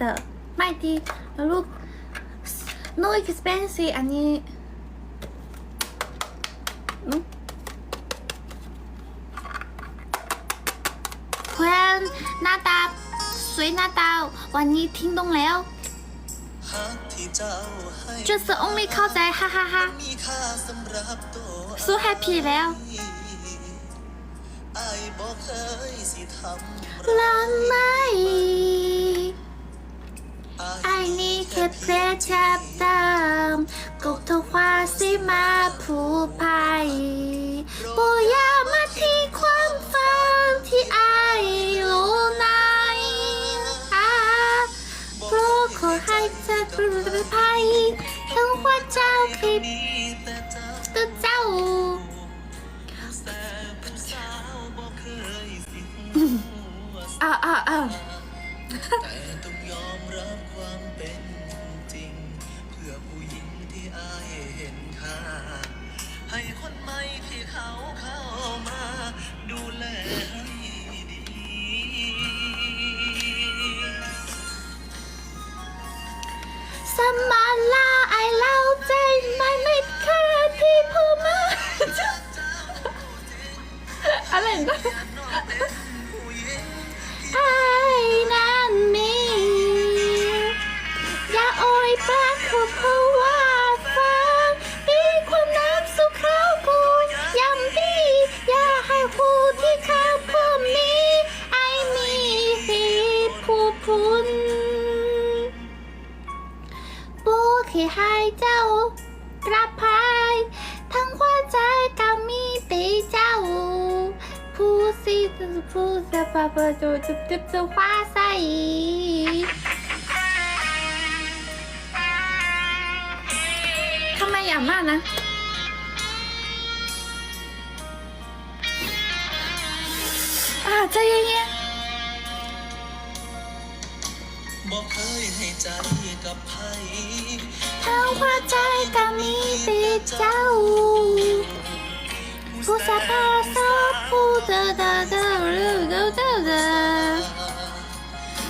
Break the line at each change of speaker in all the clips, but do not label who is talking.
bad ไม่ดีลุก no expensive อันนี้อืมเพื่อนหน้าตาสวยหน้าตาวันนี้ทิ้งตรงแล้ว
หักที่เจ้าให้
just only เข้าใจฮ่าฮ่าฮ่า
มีค่าสำหรับตัว
so happy แล้ว
ไอ้บอกเคยสิทำ
รักไหมไอ้นี่แค่เพลงจับตาม กบทุกควาสิมาผู้พัยปุยามาที่ความฝันที่
พื่อผู้หญิงที่อายเห็นค่า ให้คนใหม่ที่เขาเข้ามา ดูแลให้ดี
สมาลาไอเล่าใจไม่ไม่ค่าที่พูดมาอะไรนะไอ้นั่น ที่ให้เจ้ากระพายทั้งหัวใจก็มีแต่เจ้าผู้สิผู้จะปะปะจูจุบจุบจะฟ้าใสทำไมอย่ามากนะอ่าใจเย็น
บอกเคยให้ใจกับใค
แต่เจ้าผู้สะพาสาผู้เดอเดอเดอเดอเดอเดอเดอ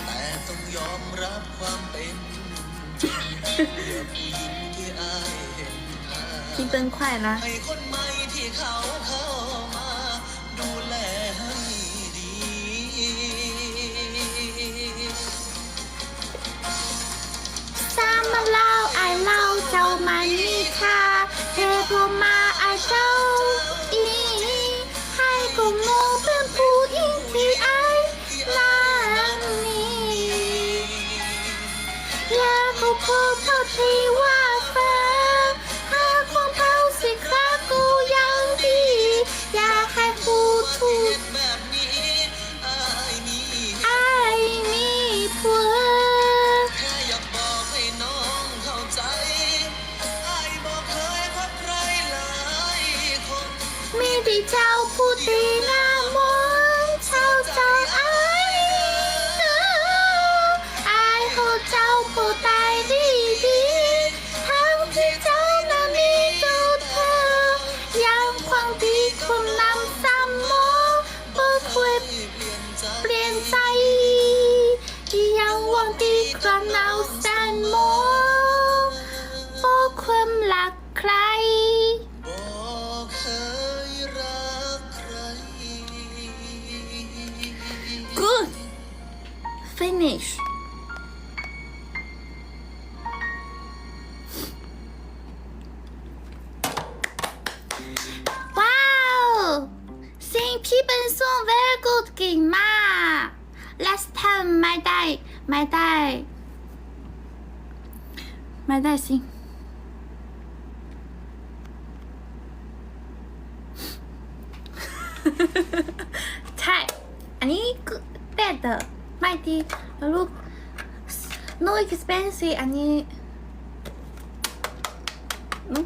แต่ต้องยอมรับความเป็นจริงเพื่อผู้หญิงที่อายนะ
อยากกูพูดเท่าที่ว่าฟ้าหาความเผาสิครากูยังดี อยากให้กูถูก
แบบนี้อายมี
ไอมีผัว
แค่อยากบอกให้น้องเข้าใจอายบอกเคยพบใครหลายคน
มีที่เจ้าผู้ตีงา เป
ลี่ยนใจ
ยังหวังดีความเนาแสนมองบ่ความรักใคร
บอกเคยรักใคร
Good. Finish. Wow! Sing พี่เป็นส่ง very good เก่งมาก ไม่ได้ไม่ได้ ไม่ได้สิใช่อันนี้ก็ดีไม่ดีแล้วลูก no expensive อันนี้อืม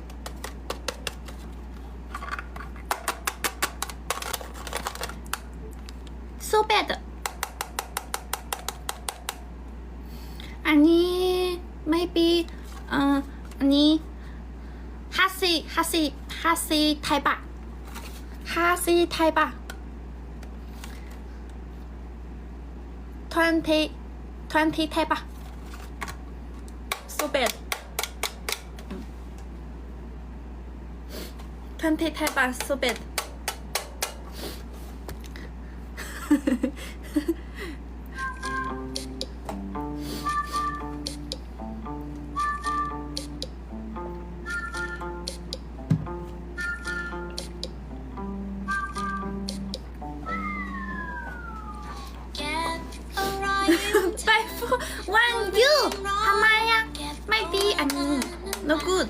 so bad อันนี้ maybe เอ่ออันนี้ห้าสิห้าสิห้าสิไทยบาทห้าสิไทยบาท twenty twenty ไทยบาท so bad ท่านเทไทยปาก so bad
Get a right
ไปวันยูทำไมอะไม่ดีอันนี้ no good